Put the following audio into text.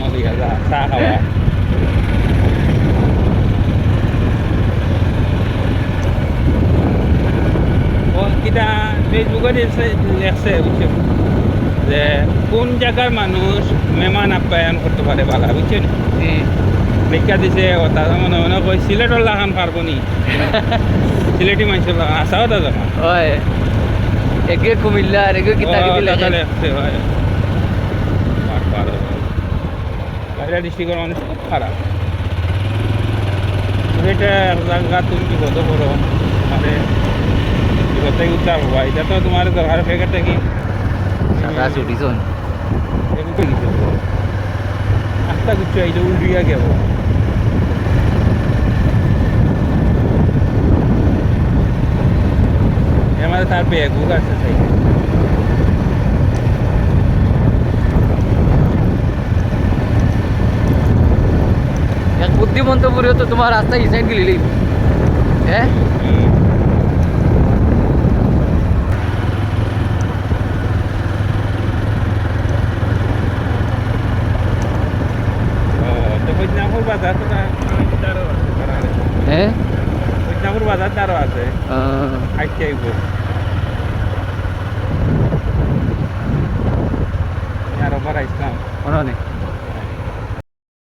নদীয়া যা চাহ খাওয়া কিটা ফেসবুকে লেখছে বুঝছ যে কোন জায়গার মানুষ মেহমান আপ্যায়ন করতে পারে বালা বুঝছেন লেখা দিছে তারা মনে মনে কই সিলেটর লাগান পারব নি সিলেটি মানুষের লাগান আসাও দাদা হয় একে কুমিল্লা আর একে কিতা কিতি লেখে বাইরে ডিস্ট্রিক্টের মানুষ খুব খারাপ। এটা এক জায়গা তুমি বিপদ করো মানে উদ্ধার হবা? এটা তো তোমার দরকার ফেকে থাকি সারা ছুটিছন এগুলো কিছু আস্তা কিছু এইটা উল্টিয়া গেল এর তার বেগুক আছে বুদ্ধিমন্ত পুরেও তো তোমার রাস্তা এই সাইড গেলি হ্যাঁ তো ফৈজনাপুর বাজার তারও আছে হ্যাঁ আইতে আইব আর ওবার আইসলাম নেই